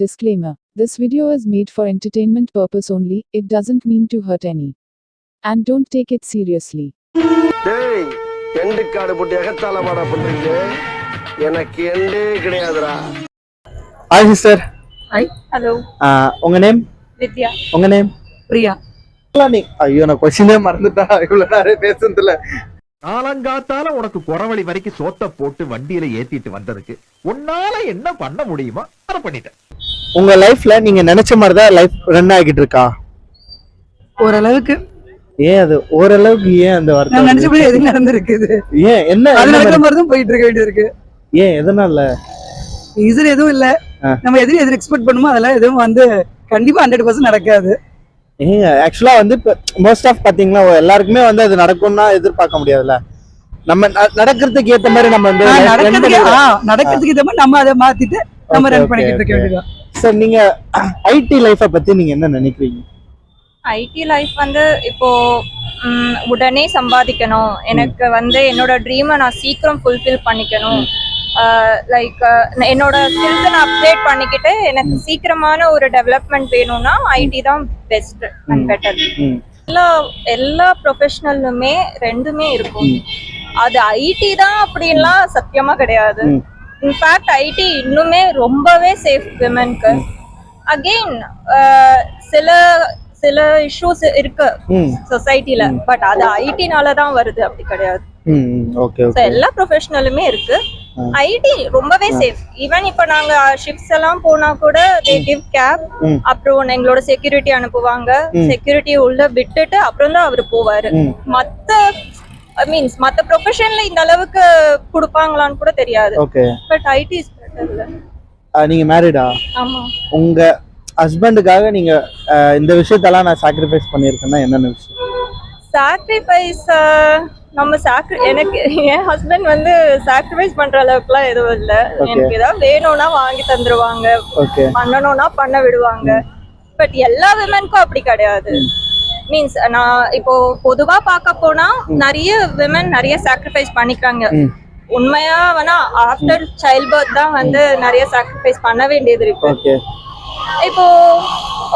Disclaimer This video is made for entertainment purpose only, it doesn't mean to hurt any. And don't take it seriously. டேய் end காடு போட்டு எகத்தால வாடா பண்றீங்க எனக்கு எண்டே கிடையாதுடா. ஹாய் சிஸ்டர் ஹாய் ஹலோ உங்க நேம் வித்யா. உங்க நேம் பிரியா. ஐயோ நான் கொஸ்டினே மறந்துட்டா. இவ்வளவு நேரம் பேசுனதுல. காலங்காத்தால உனக்கு குறவழி வரைக்கும் சோத்த போட்டு வண்டியில ஏத்திட்டு வந்ததுக்கு உன்னால என்ன பண்ண முடியுமோ அதை பண்ணிட்டேன். உங்க லைஃப்ல நீங்க நினைச்ச மாதிரி தான் லைஃப் ரன் ஆகிட்டு இருக்கா? ஓரளவுக்கு. ஏன் அது ஓரளவுக்கு ஏன் அந்த நான் வார்த்தை நினைச்சபடி எது நடந்திருக்குது. ஏன் என்ன அது நடக்கிற மாதிரி- தான் போயிட்டு இருக்க வேண்டியது இருக்கு. ஏன் எதனால? இது எதுவும் இல்ல. நம்ம எதிரி எதிர் எக்ஸ்பெக்ட் பண்ணுமோ அதெல்லாம் எதுவும் வந்து கண்டிப்பா ஹண்ட்ரட் பர்சன்ட் நடக்காது. ஏங்க ஆக்சுவலா வந்து மோஸ்ட் ஆஃப் பாத்தீங்கன்னா எல்லாருக்குமே வந்து அது நடக்கும்னா எதிர்பார்க்க முடியாதுல்ல. நம்ம நடக்கிறதுக்கு ஏத்த மாதிரி நம்ம வந்து நடக்கிறதுக்கு இந்த மாதிரி நம்ம அதை மாத்திட்டு நம்ம ரன் பண்ணிக்கிட்டு இருக்க okay. சார் நீங்க ஐடி லைஃப பத்தி நீங்க என்ன நினைக்கிறீங்க? ஐடி லைஃப் வந்து இப்போ உடனே சம்பாதிக்கணும். எனக்கு வந்து என்னோட ட்ரீமை நான் சீக்கிரம் ஃபுல்ஃபில் பண்ணிக்கணும். லைக் என்னோட ஸ்கில்ஸை நான் அப்டேட் பண்ணிக்கிட்டு எனக்கு சீக்கிரமான ஒரு டெவலப்மெண்ட் வேணும்னா ஐடி தான் பெஸ்ட் அண்ட் பெட்டர். எல்லா எல்லா ப்ரொஃபஷனலுமே ரெண்டுமே இருக்கும். அது ஐடி தான் அப்படின்லாம் சத்தியமா கிடையாது. இன்ஃபேக்ட் ஐடி இன்னுமே ரொம்பவே சேஃப் விமனுக்கு அகெயின் சில சில இஷ்யூஸ் இருக்கு சொசைட்டில பட் அது ஐடினால தான் வருது. அப்படி கிடையாது. எல்லா ப்ரொஃபஷனலுமே இருக்கு. ஐடி ரொம்பவே சேஃப் ஈவன் இப்ப நாங்க ஷிஃப்ட்ஸ் எல்லாம் போனா கூட தே கிவ் கேப். அப்புறம் எங்களோட செக்யூரிட்டி அனுப்புவாங்க. செக்யூரிட்டி உள்ள விட்டுட்டு அப்புறம் தான் அவர் போவாரு. ம். மத்த மீன்ஸ் மத்த ப்ரொஃபஷன்ல இந்த அளவுக்கு கொடுப்பாங்களான்னு கூட தெரியாது. ஓகே பட் ஐடி இஸ் நீங்க மேரிடா ஆமா. உங்க ஹஸ்பண்டுக்காக நீங்க இந்த விஷயத்தெல்லாம் நான் சாக்ரிஃபைஸ் பண்ணியிருக்கேன்னா என்னென்ன விஷயம்? சாக்ரிஃபைஸ் நம்ம சாக்ரி எனக்கு என் ஹஸ்பண்ட் வந்து சாக்ரிஃபைஸ் பண்ற அளவுக்குலாம் எதுவும் இல்ல. எனக்கு ஏதாவது வேணும்னா வாங்கி தந்துருவாங்க. பண்ணணும்னா பண்ண விடுவாங்க. பட் எல்லா விமனுக்கும் அப்படி கிடையாது. மீன்ஸ் நான் இப்போ பொதுவா பார்க்க போனா நிறைய விமன் நிறைய சாக்ரிஃபைஸ் பண்ணிக்கிறாங்க. உண்மையா வேணா ஆஃப்டர் சைல்ட் பர்த் தான் வந்து நிறைய சாக்ரிஃபைஸ் பண்ண வேண்டியது இருக்கு. இப்போ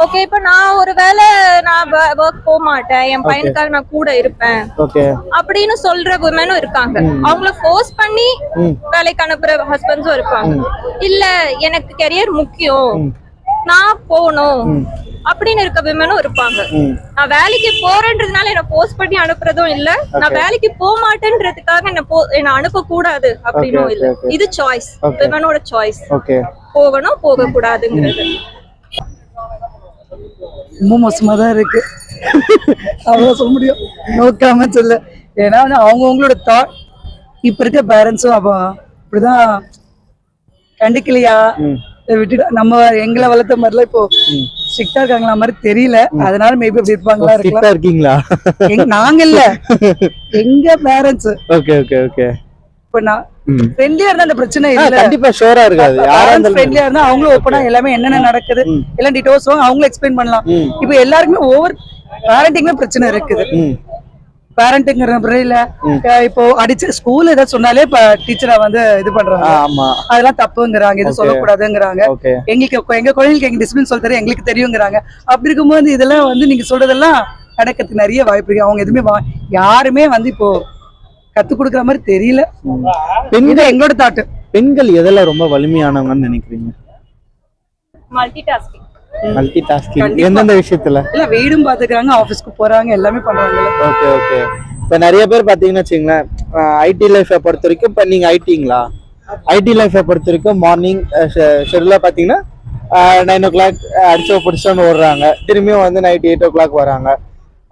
ஓகே இப்போ நான் ஒருவேளை நான் ஒர்க் போக மாட்டேன். என் பையனுக்காக நான் கூட இருப்பேன். அப்படின்னு சொல்ற விமனும் இருக்காங்க. அவங்கள ஃபோர்ஸ் பண்ணி. வேலைக்கு அனுப்புற ஹஸ்பண்ட்ஸும் இருப்பாங்க. இல்ல எனக்கு கெரியர் முக்கியம். நான் போகணும் அப்படின்னு இருக்க விமனும் இருப்பாங்க. நான் வேலைக்கு போறேன்றதுனால என்ன ஃபோர்ஸ் பண்ணி அனுப்புறதும் இல்ல. நான் வேலைக்கு போக மாட்டேன்றதுக்காக என்ன போ என்ன அனுப்ப கூடாது அப்படின்னும் இல்ல. இது சாய்ஸ். விமனோட சாய்ஸ் ஓகே போகணும் போக கூடாதுங்கிறது ரொம்ப மோசமா தான் இருக்கு. அவ்வளவு சொல்ல முடியும். நோக்காம சொல்ல. ஏன்னா அவங்கவுங்களோட தாட் இப்ப இருக்க பேரண்ட்ஸும் அப்போ இப்படிதான் கண்டுக்கலையா? விட்டுட்டு நம்ம எங்களை வளர்த்த மாதிரிலாம் இப்போ ஸ்ட்ரிக்டா இருக்காங்களா மாதிரி தெரியல. அதனால மேபி அப்படி இருப்பாங்களா ஸ்ட்ரிக்டா இருக்கீங்களா? நாங்க இல்ல. எங்க பேரண்ட்ஸ் ஓகே ஓகே ஓகே. இப்ப நான் ஃப்ரெண்ட்லியா இருந்தா அந்த பிரச்சனை இல்ல. கண்டிப்பா ஷோரா இருக்காது. யாரா இருந்தாலும். ஃப்ரெண்ட்லியா இருந்தா அவங்களும் ஓப்பனா எல்லாமே என்னென்ன நடக்குது. எல்லாம் டீட்டெயில்ஸ் அவங்களும் எக்ஸ்பிளைன் பண்ணலாம். இப்போ எல்லாருக்குமே ஓவர் பேரண்டிங்ல பிரச்சனை இருக்குது. பேரண்ட்டுங்கிற முறையில இப்போ அடிச்சு ஸ்கூல் ஏதாவது சொன்னாலே இப்ப டீச்சரை வந்து இது பண்றாங்க. ஆமா. அதெல்லாம் தப்புங்கிறாங்க இது. சொல்லக்கூடாதுங்கிறாங்க. எங்களுக்கு எங்க குழந்தைங்களுக்கு எங்க டிசிப்ளின் சொல்ல தெரியும் எங்களுக்கு தெரியுங்கிறாங்க. அப்படி இருக்கும்போது இதெல்லாம் வந்து நீங்க சொல்றதெல்லாம் நடக்கிறதுக்கு நிறைய வாய்ப்பு இருக்கு. அவங்க எதுவுமே யாருமே வந்து இப்போ கத்து கொடுக்குற மாதிரி தெரியல. பெண்கள் எங்களோட தாட்டு பெண்கள் எதுல ரொம்ப வலிமையானவங்கன்னு நினைக்கிறீங்க? Multi tasking multi tasking. எந்தெந்த விஷயத்துல? இல்ல வீடும் பாத்துக்கிறாங்க ஆபீஸ்க்கு போறாங்க எல்லாமே பண்றாங்க ஓகே ஓகே இப்போ நிறைய பேர் பார்த்தீங்கன்னு வச்சுங்களேன் ஐடி லைஃப்பை பொறுத்த வரைக்கும் இப்போ நீங்கள் ஐடிங்களா ஐடி லைஃப்பை பொறுத்த வரைக்கும் மார்னிங் ஷெடியூலாக பார்த்தீங்கன்னா நைன் ஓ கிளாக் அடிச்சோ பிடிச்சோன்னு ஓடுறாங்க. திரும்பியும் வந்து நைட் எயிட் ஓ கிளாக் வராங்க.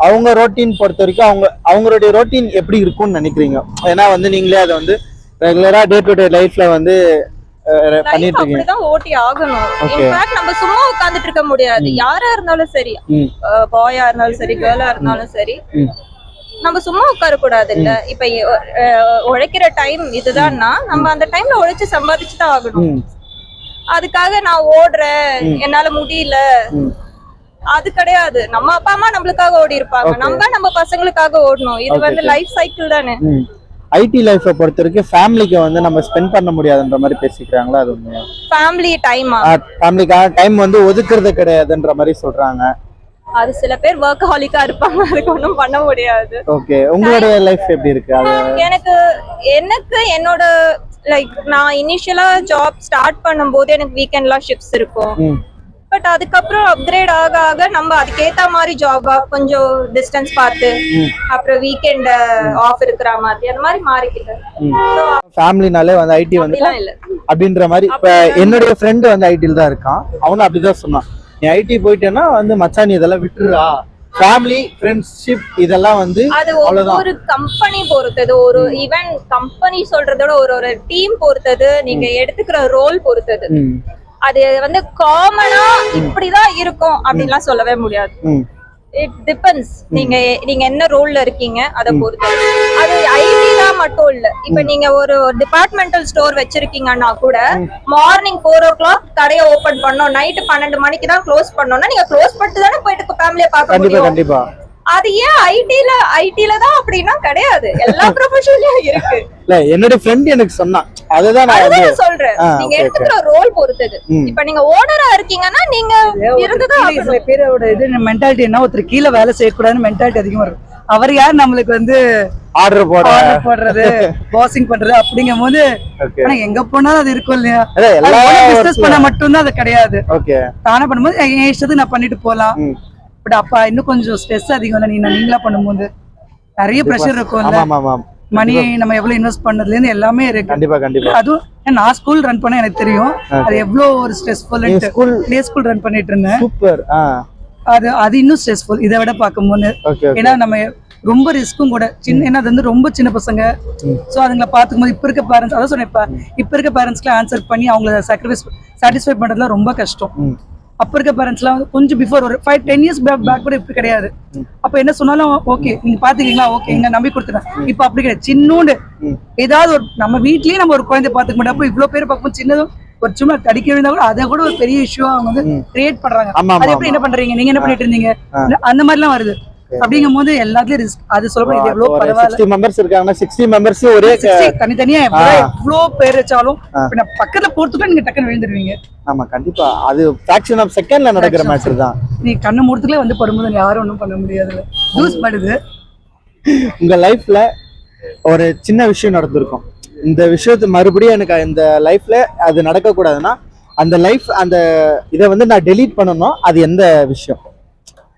அவங்க ரோட்டீன் பொறுத்த வரைக்கும் அவங்க அவங்களுடைய ரோட்டீன் எப்படி இருக்கும்னு நினைக்கிறீங்க? ஏன்னா வந்து நீங்களே அதை வந்து ரெகுலராக டே டு டே லைஃப்பில் வந்து லைஃப் பண்ணிட்டு இருக்கீங்க. ஓட்டி ஆகணும். இன்ஃபேக்ட் நம்ம சும்மா உட்கார்ந்துட்டு இருக்க முடியாது. யாரா இருந்தாலும் சரி பாயா இருந்தாலும் சரி கேர்ளா இருந்தாலும் சரி. நம்ம சும்மா உட்கார கூடாது இல்ல இப்ப உழைக்கிற டைம் இதுதான்னா நம்ம அந்த டைம்ல உழைச்சு சம்பாதிச்சு தான் ஆகணும் அதுக்காக நான் ஓடுறேன். என்னால முடியல. அது கிடையாது. நம்ம அப்பா அம்மா நம்மளுக்காக ஓடி இருப்பாங்க. நம்ம நம்ம பசங்களுக்காக ஓடணும். இது வந்து. லைஃப் சைக்கிள் தானே. ஐடி லைஃப்பை பொறுத்த வரைக்கும் ஃபேமிலிக்கு வந்து நம்ம ஸ்பெண்ட் பண்ண முடியாதுன்ற மாதிரி பேசிக்கிறாங்களா? அது உண்மையா? ஃபேமிலி டைமா ஃபேமிலிக்காக டைம் வந்து ஒதுக்குறது கிடையாதுன்ற மாதிரி சொல்றாங்க. அது சில பேர் ஒர்க் ஹாலிக்கா இருப்பாங்க. அதுக்கு ஒன்றும் பண்ண முடியாது. ஓகே உங்களுடைய லைஃப் எப்படி இருக்கு? அது எனக்கு எனக்கு என்னோட லைக் நான் இனிஷியலா ஜாப் ஸ்டார்ட் பண்ணும்போது எனக்கு வீக்கெண்ட்லாம் ஷிஃப்ட்ஸ் இருக்கும். பட் அதுக்கப்புறம் அப்கிரேட் ஆக ஆக நம்ம அதுக்கேத்த மாதிரி ஜாபா கொஞ்சம் டிஸ்டன்ஸ் பார்த்து அப்புறம் வீக்கெண்ட் ஆஃப் இருக்கிற மாதிரி அந்த மாதிரி மாறிக்கிட்டேன் ஃபேமிலினாலே வந்து ஐடி வந்து அப்படின்ற மாதிரி இப்ப என்னுடைய ஃப்ரெண்டு வந்து ஐடியில் தான் இருக்கான். அவனும் அப்படிதான் சொன்னான். நீ ஐடி போயிட்டேன்னா வந்து மச்சான் நீ இதெல்லாம் விட்டுறா. ஃபேமிலி ஃப்ரெண்ட்ஷிப் இதெல்லாம் வந்து அது. ஒவ்வொரு கம்பெனி பொறுத்தது ஒரு ஈவன் கம்பெனி சொல்றதோட ஒரு ஒரு டீம் பொறுத்தது நீங்க எடுத்துக்கிற ரோல் பொறுத்தது. அது வந்து காமனா இப்படிதான் இருக்கும் அப்படின்லாம் சொல்லவே முடியாது. இட் டிபெண்ட்ஸ் நீங்க நீங்க என்ன ரோல்ல இருக்கீங்க அதை பொறுத்து. அது ஐடி தான் மட்டும் இல்ல. இப்ப நீங்க ஒரு டிபார்ட்மெண்டல் ஸ்டோர் வச்சிருக்கீங்கன்னா கூட மார்னிங் ஃபோர் ஓ கிளாக் கடையை ஓபன் பண்ணோம் நைட்டு பன்னெண்டு மணிக்கு தான் க்ளோஸ் பண்ணோம்னா நீங்க க்ளோஸ் பண்ணிட்டு தானே போயிட்டு ஃபேமிலியை பார்க்க முடியும். கண்டிப்பா. அது ஏன் ஐடில ஐடில தான் அப்படின்னா கிடையாது. எல்லா ப்ரொஃபஷன்லயும் இருக்கு. இல்ல என்னுடைய ஃப்ரெண்ட் எனக்கு சொன்னான் அதுதான் நான் சொல்றேன். நீங்க எடுத்துக்கிற ரோல் பொறுத்தது. இப்ப நீங்க ஓனரா இருக்கீங்கன்னா நீங்க இருந்துதான் சில பேரோட இது மென்டாலிட்டி என்ன ஒருத்தர் கீழே வேலை செய்யக்கூடாதுன்னு மென்டாலிட்டி அதிகமா இருக்கும் அவர் யார் நம்மளுக்கு வந்து ஆர்டர் போட ஆர்டர் போடுறது பாசிங் பண்றது அப்படிங்கும் போது ஆனா எங்க போனாலும் அது இருக்கும் இல்லையா? பிசினஸ் பண்ண மட்டும்தான் அது கிடையாது. ஓகே தானே பண்ணும்போது என் இஷ்டத்துக்கு நான் பண்ணிட்டு போலாம். பட் அப்பா இன்னும் கொஞ்சம் ஸ்ட்ரெஸ் அதிகம் இல்லை நீ நீங்களா பண்ணும்போது நிறைய ப்ரெஷர் இருக்கும்ல. ஆமா ஆமா ஆமா. மணி நம்ம எவ்வளவு இன்வெஸ்ட் பண்ணதுல இருந்து எல்லாமே இருக்கு. கண்டிப்பா கண்டிப்பா. அதுவும் நான் ஸ்கூல் ரன் பண்ண எனக்கு தெரியும். அது எவ்வளவு ஒரு ஸ்ட்ரெஸ்ஃபுல் நீங்க ஸ்கூல் டே ஸ்கூல் ரன் பண்ணிட்டு இருந்தேன். சூப்பர். அது அது இன்னும் ஸ்ட்ரெஸ்ஃபுல் இதை விட பார்க்கும்போது. ஏன்னா நம்ம ரொம்ப ரிஸ்க்கும் கூட. சின்ன ஏன்னா அது வந்து ரொம்ப சின்ன பசங்க. ஸோ அதுங்களை பார்த்துக்கும்போது இப்போ இருக்க பேரண்ட்ஸ் அதான் சொன்னேன் இப்போ. இப்போ இருக்க பேரண்ட்ஸ்க்குலாம் ஆன்சர் பண்ணி அவங்கள சாக்ரிஃபைஸ் சாட்டிஸ்ஃபை பண்ணுறதுலாம் ரொம்ப கஷ்டம். அப்போ இருக்க பேரண்ட்ஸ்லாம் வந்து கொஞ்சம் பிஃபோர் ஒரு five ten years back back கூட இப்படி கிடையாது. அப்போ என்ன சொன்னாலும் ஓகே நீங்க பாத்துக்கீங்களா ஓகே இங்க நம்பி கொடுத்துட்டேன் இப்போ அப்படி கிடையாது. சின்னோண்டு. ஏதாவது ஒரு நம்ம வீட்லயே நம்ம ஒரு குழந்தை பார்த்துக்க மாட்டோம். அப்போ இவ்வளோ பேர் பார்க்கும்போது சின்னதும் ஒரு சும்மா தடிக்க விழுந்தா கூட அதை கூட ஒரு பெரிய இஷ்யூவா அவங்க வந்து கிரியேட் பண்றாங்க. அது எப்படி என்ன பண்றீங்க? நீங்க என்ன பண்ணிட்டு இருந்தீங்க? அந்த மாதிரிலாம் வருது. அப்படிங்கும் போது எல்லாத்துலயும் ரிஸ்க் அது சொல்ல இது எவ்வளவு பரவாயில்ல. மெம்பர்ஸ் இருக்காங்கன்னா சிக்ஸ்டி மெம்பர்ஸ் ஒரே க- 60 தனித்தனியா. எவ்வளவு எவ்வளோ பேர் வச்சாலும் பக்கத்துல போறதுக்குள்ள நீங்க டக்குன்னு விழுந்துருவீங்க. ஆமா கண்டிப்பா. அது ஃபிராக்ஷன் ஆஃப் செகண்ட்ல நடக்கிற மேட்டர் தான். நீ கண்ணு மூடத்துக்குள்ளே வந்து படும்போது யாரும் ஒன்றும் பண்ண முடியாதுல்ல லூஸ் படுது உங்க லைஃப்ல ஒரு சின்ன விஷயம் நடந்திருக்கும். இந்த விஷயத்து மறுபடியும் எனக்கு இந்த லைஃப்ல அது நடக்க கூடாதுன்னா அந்த லைஃப் அந்த இதை வந்து நான் டெலீட் பண்ணணும். அது எந்த விஷயம்?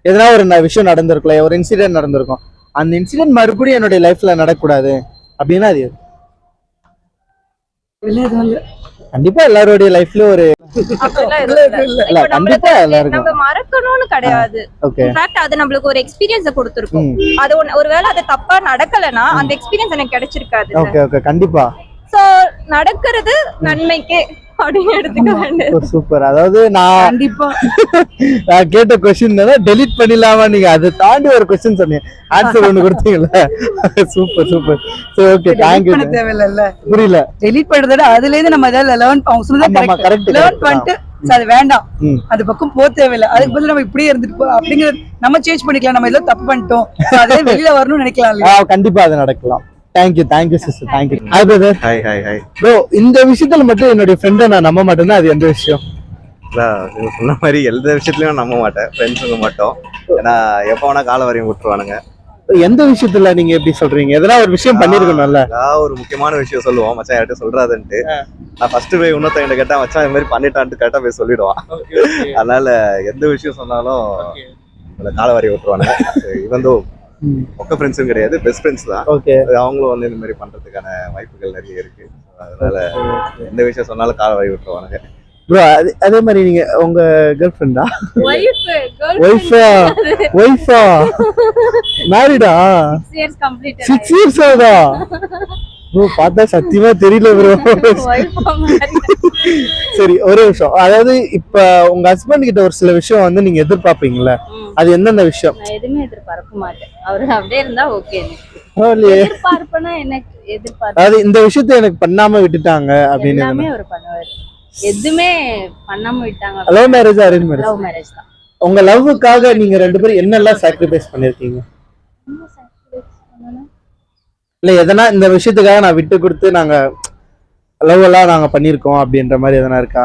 எதனா ஒரு விஷயம் நடந்திருக்கலாம் ஒரு இன்சிடென்ட் நடந்திருக்கும். அந்த இன்சிடென்ட் மறுபடியும் என்னுடைய லைஃப்ல நடக்கக்கூடாது. அப்படின்னா அது கண்டிப்பா எல்லாருடைய லைஃப்ல ஒரு இல்ல. கண்டிப்பா எல்லாருக்கும். நம்ம மறக்கணும்னு கிடையாது. ஓகே இன்ஃபேக்ட் அது நம்மளுக்கு ஒரு எக்ஸ்பீரியன்ஸ கொடுத்துருக்கும். அது ஒருவேளை அது தப்பா நடக்கலனா அந்த எக்ஸ்பீரியன்ஸ் எனக்கு கிடைச்சிருக்காது. ஓகே ஓகே கண்டிப்பா. சோ நடக்கிறது நன்மைக்கு. அப்படின்னு எடுத்துக்க வேண்டியது. சூப்பர் அதாவது நான் கண்டிப்பா. நான் கேட்ட கொஸ்டின் டெலீட் பண்ணிடலாமா? நீங்க அதை தாண்டி ஒரு கொஸ்டின் சொன்னீங்க. ஆன்சர் ஒண்ணு கொடுத்தீங்கல்ல? Super super. சரி ஓகே பண்ண தேவையில்லைல்ல. புரியல. டெலீட் பண்றத அதுல இருந்து நம்ம ஏதாவது லேர்ன் அவங்க சொன்னது correct, லேர்ன் பண்ணிட்டு அது வேண்டாம். அது பக்கம் போக தேவையில்லை. அதுக்கு பதிலா நம்ம இப்படியே இருந்துட்டு போ அப்படிங்கிறது நம்ம சேஞ்ச் பண்ணிக்கலாம். நம்ம ஏதோ தப்பு பண்ணிட்டோம். அதே வெளியில வரணும்னு நினைக்கலாம் கண்டிப்பா அது நடக்கலாம். Thank you thank you sister thank you hi brother hi hi hi bro இந்த விஷயத்துல மட்டும் என்னுடைய ஃப்ரெண்டை நான் நம்ப மாட்டேன்னா அது எந்த விஷயம்? நீங்க சொன்ன மாதிரி எந்த விஷயத்துலயும் நம்ப மாட்டேன். ஃப்ரெண்ட்ஸுங்க மட்டும். ஏன்னா எப்போ வேணா கால வரையும் விட்டுருவானுங்க. எந்த விஷயத்துல நீங்க எப்படி சொல்றீங்க? எதனா ஒரு விஷயம் பண்ணிருக்கணும்ல. ஏதாவது ஒரு முக்கியமான விஷயம் சொல்லுவோம் மச்சான் யார்கிட்ட சொல்றாதுன்ட்டு. நான் ஃபர்ஸ்ட் போய் இன்னொருத்தவங்க கேட்டா மச்சான் இது மாதிரி பண்ணிட்டான்ட்டு கரெக்டா போய் சொல்லிடுவான். அதனால எந்த விஷயம் சொன்னாலும் கால வரைய விட்டுருவானுங்க. இவன் தோ ஒக்க ஃப்ரெண்ட்ஸும் கிடையாது பெஸ்ட் ஃப்ரெண்ட்ஸ் தான். ஓகே அவங்களும் வந்து இந்த மாதிரி பண்றதுக்கான வாய்ப்புகள் நிறைய இருக்கு. அதனால எந்த விஷயம் சொன்னாலும் கால வரைய விட்டுருவானுங்க. ப்ரோ அதே அதே மாதிரி நீங்க உங்க கேர்ள் ஃப்ரெண்டா ஒய்ஃப் ஒய்ஃபா மேரிடா இயர்ஸ் கம்ப்ளீட் சிக்ஸ் இயர்ஸ் ஆகுதா? ப்ரோ பார்த்தா சத்தியமா தெரியல ப்ரோ சரி ஒரே விஷயம் அதாவது இப்ப உங்க ஹஸ்பண்ட் கிட்ட ஒரு சில விஷயம் வந்து நீங்க எதிர்பார்ப்பீங்கல்ல? அது எந்தெந்த விஷயம்? நான் எதுவுமே எதிர்பார்க்க மாட்டேன். அவரு அப்படியே இருந்தா ஓகே. எதிர்பார்ப்புனா எனக்கு எதிர்பார்ப்பு. அதாவது இந்த விஷயத்த எனக்கு பண்ணாம விட்டுட்டாங்க அப்படின்னு எல்லாமே அவர் பண்ணுவாரு. எதுவுமே பண்ணாம விட்டாங்க. Love marriage arrange marriage love marriage தான். உங்க லவ்வுக்காக நீங்க ரெண்டு பேரும் என்னெல்லாம் சாக்ரிஃபைஸ் பண்ணிருக்கீங்க இல்ல எதனா இந்த விஷயத்துக்காக நான் விட்டு கொடுத்து நாங்க லவ் எல்லாம் நாங்க பண்ணிருக்கோம் அப்படின்ற மாதிரி எதனா இருக்கா?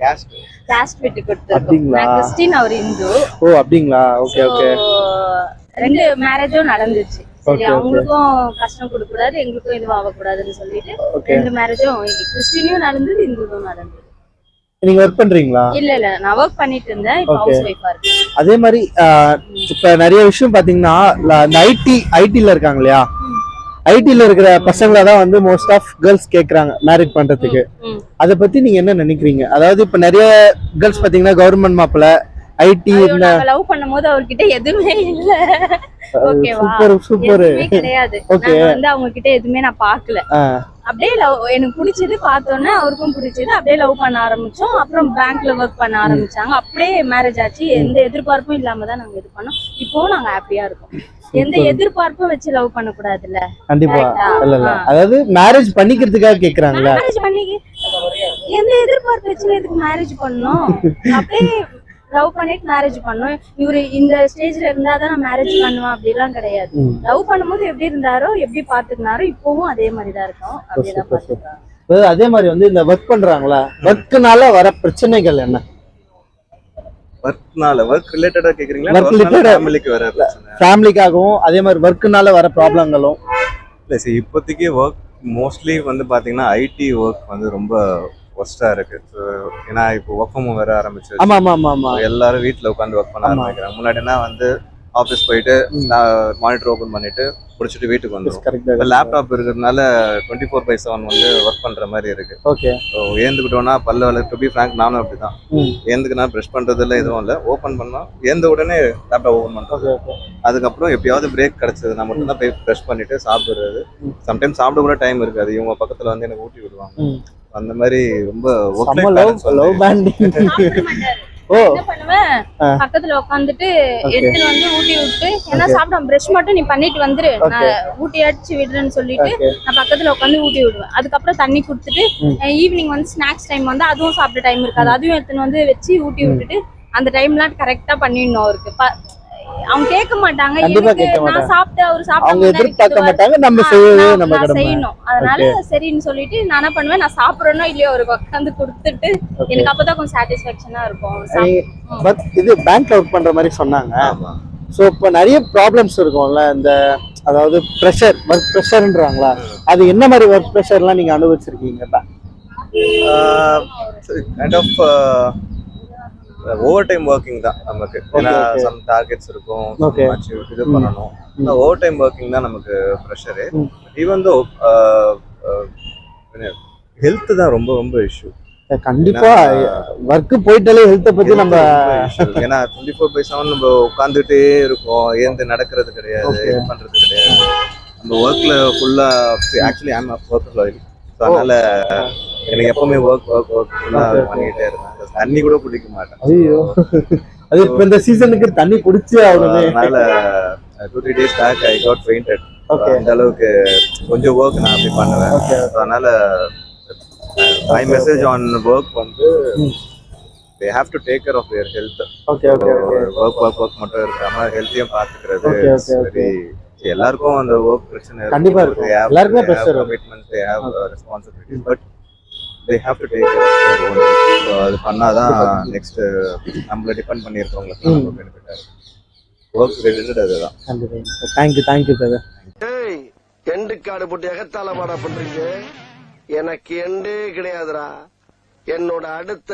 கேஸ்ட் காஸ்ட் விட்டு அப்படிங்களா? கிறிஸ்டின் அவர் இந்து. ஓ அப்படிங்களா? Okay okay. So, ரெண்டு மேரேஜும் நடந்துச்சு. சரி. அவங்களுக்கும் கஷ்டம் கொடுக்க கூடாது எங்களுக்கும் இதுவும் ஆகக்கூடாதுன்னு சொல்லிட்டு ஓகே. ரெண்டு மேரேஜும் கிறிஸ்டினும் நடந்தது இந்துவும் நடந்தது. நீங்க ஒர்க் பண்றீங்களா? இல்ல இல்ல. நான் ஒர்க் பண்ணிட்டு இருந்தேன் இப்போ. ஹவுஸ் ஒய்ஃபா இருக்கேன். அதே மாதிரி இப்ப நிறைய விஷயம் பாத்தீங்கன்னா இந்த ஐடி ஐடில இருக்காங்க இல்லையா? ஐடில இருக்கிற பசங்களை தான் வந்து மோஸ்ட் ஆஃப் கேர்ள்ஸ் கேக்குறாங்க மேரேஜ் பண்றதுக்கு. அதை பத்தி நீங்க என்ன நினைக்கிறீங்க? அதாவது இப்ப நிறைய கேர்ள்ஸ் பாத்தீங்கன்னா கவர்மெண்ட் மாப்பிள்ள ஐடி லவ் பண்ணும்போது அவர்கிட்ட எதுவுமே இல்ல. ஓகேவா சூப்பர் சூப்பர் கிடையாது. நாங்க வந்து அவங்க கிட்ட எதுவுமே நான் பாக்கல. அப்படியே லவ் எனக்கு பிடிச்சது பார்த்தோன்னே அவருக்கும் பிடிச்சது. அப்படியே லவ் பண்ண ஆரம்பிச்சோம். அப்புறம் பேங்க்ல ஒர்க் பண்ண ஆரம்பிச்சாங்க. அப்படியே மேரேஜ் ஆச்சு. எந்த எதிர்பார்ப்பும் இல்லாம தான் நாங்க இது பண்ணோம். இப்போவும் நாங்க ஹாப்பியா இருக்கோம். எந்த எதிர்பார்ப்பும் வச்சு லவ் பண்ண கூடாதுல்ல கண்டிப்பா? இல்ல. அதாவது மேரேஜ் பண்ணிக்கிறதுக்காக கேக்குறாங்களா மேரேஜ் பண்ணி எந்த எதிர்பார்ப்பு வச்சு எதுக்கு மேரேஜ் பண்ணோம்? அப்படியே லவ் பண்ணிட்டு மேரேஜ் பண்ணோம். இவரு இந்த ஸ்டேஜ்ல இருந்தா தான் நான் மேரேஜ் பண்ணுவேன் அப்படிலாம் கிடையாது. லவ் பண்ணும்போது எப்படி இருந்தாரோ எப்படி பாத்துக்கினாரோ இப்பவும் அதே மாதிரி தான் இருக்கும் super. பாத்துக்கிறாங்க அதே மாதிரி வந்து இந்த ஒர்க் பண்றாங்களா? ஒர்க்குனால வர பிரச்சனைகள் என்ன? ஒர்க்னால ஒர்க் ரிலேட்டடா கேக்குறீங்களா? ஃபேமிலிக்கு வர ஃபேமிலிக்காகவும் அதே மாதிரி ஒர்க்குனால வர ப்ராப்ளங்களும் இல்லை சரி இப்போதைக்கு ஒர்க் மோஸ்ட்லி வந்து பார்த்தீங்கன்னா ஐடி ஒர்க் வந்து ரொம்ப ஒஸ்ட்டாக இருக்கு. ஏன்னா இப்போ ஒர்க் ஃப்ரம் வேற ஆரம்பிச்சு எல்லாரும் வீட்டில் உட்காந்து ஒர்க் பண்ண. ஆரம்பிக்கிறாங்க. முன்னாடினா வந்து ஆஃபீஸ் போயிட்டு. மானிட்டர் ஓப்பன் பண்ணிட்டு பிடிச்சிட்டு வீட்டுக்கு வந்துடும் லேப்டாப் இருக்கிறதுனால டுவெண்ட்டி ஃபோர் பை செவன் வந்து ஒர்க் பண்ணுற மாதிரி இருக்கு. ஓகே ஸோ ஏந்துக்கிட்டோன்னா பல்ல வளர் டு பி ஃப்ராங்க் நானும் அப்படி தான் ம். ஏந்துக்குனா ப்ரெஷ் பண்ணுறதுல எதுவும் இல்லை. ஓப்பன் பண்ணால் ஏந்த உடனே லேப்டாப் ஓப்பன் ஓகே ஓகே அதுக்கப்புறம் எப்பயாவது பிரேக் கிடைச்சதுன்னா மட்டும்தான் போய் ப்ரெஷ் பண்ணிட்டு சாப்பிடுறது. சம்டைம்ஸ் சாப்பிட கூட டைம் இருக்காது. இவங்க பக்கத்துல வந்து எனக்கு ஊட்டி விடுவாங்க. அந்த மாதிரி ரொம்ப work செம்ம life லவ் பேண்டிங். ஓ என்ன பண்ணுவேன் ஆ. பக்கத்துல உட்காந்துட்டு. எடுத்துட்டு வந்து ஊட்டி விட்டு என்ன Okay. சாப்பிட பிரஷ் மட்டும் நீ பண்ணிட்டு வந்துரு. நான் ஊட்டி அடிச்சு விடுறேன்னு சொல்லிட்டு நான் பக்கத்துல உட்காந்து ஊட்டி விடுவேன் அதுக்கப்புறம் தண்ணி கொடுத்துட்டு. ஈவினிங் வந்து ஸ்நாக்ஸ் டைம் வந்து அதுவும் சாப்பிட டைம் இருக்காது அதுவும் எடுத்துன்னு வந்து வச்சு ஊட்டி விட்டுட்டு அந்த டைம்லாம் கரெக்டா பண்ணிடணும் அவருக்கு அவங்க கேட்க மாட்டாங்க. எனக்கு நான். சாப்பிட்டு அவர் அவங்க சாப்பிட்டு எதிர்பார்க்க மாட்டாங்க நம்ம செய்யவே நம்ம கடமை. செய்யணும். அதனால சரின்னு சொல்லிட்டு நான் என்ன பண்ணுவேன் நான் சாப்பிடறேனோ இல்லையோ அவருக்கு உட்காந்து கொடுத்துட்டு. எனக்கு அப்பதான் கொஞ்சம் சாட்டிஸ்பாக்சனா இருக்கும். பட் இது பேங்க்ல ஒர்க் பண்ற மாதிரி சொன்னாங்க. ஸோ இப்போ நிறைய ப்ராப்ளம்ஸ் இருக்கும்ல இந்த அதாவது ப்ரெஷர் ஒர்க் ப்ரெஷர்ன்றாங்களா அது என்ன மாதிரி ஒர்க் ப்ரெஷர்லாம் நீங்க அனுபவிச்சிருக்கீங்க kind of over time working தான் நமக்கு. ஏன்னா. சம் டார்கெட்ஸ் இருக்கும் இது. பண்ணணும். ஓவர் டைம் ஒர்க்கிங் தான் நமக்கு ப்ரெஷரு. ஈவன் தோ ஹெல்த் தான் ரொம்ப ரொம்ப இஷ்யூ கண்டிப்பா ஒர்க் போயிட்டாலே ஹெல்த்தை பத்தி நம்ம ஏன்னா டுவெண்ட்டி ஃபோர் பை செவன் நம்ம உட்காந்துட்டே இருக்கோம். ஏந்து நடக்கிறது கிடையாது பண்றது கிடையாது. நம்ம ஒர்க்ல ஃபுல்லா ஆக்சுவலி ஐம் ஒர்க் அதனால எனக்கு எப்பவுமே ஒர்க் ஒர்க் ஒர்க். பண்ணிட்டே இருக்கேன் தண்ணி கூட குடிக்க மாட்டேன். ஐயோ. அது இப்ப இந்த சீசனுக்கு தண்ணி குடிச்சே ஆகணுமே. அதனால two three days back I got painted okay அந்த அளவுக்கு கொஞ்சம் ஒர்க் நான் அப்படி பண்ணுவேன். அதனால மை மெசேஜ் ஆன் ஒர்க் வந்து. They have to take care of your health okay okay work work work மட்டும் இருக்காம ஹெல்த்தையும் okay. வெரி எல்லாருக்கும் அந்த ஒர்க் பிரச்சனை கண்டிப்பா இருக்கும். எல்லாருக்குமே. Commitments they have responsibility but they have to take own so அது பண்ணாதான் நெக்ஸ்ட் நம்மள டிபெண்ட் பண்ணியிருக்கவங்களுக்கு. நம்ம பெனிஃபிட் ஆகும் ஒர்க் ரிலேட்டட் அதுதான். கண்டிப்பா. Thank you thank you brother ஏய் எண்டு காடு போட்டு எகத்தால பாடா பண்றீங்க. எனக்கு எண்டே கிடையாதுடா. என்னோட அடுத்த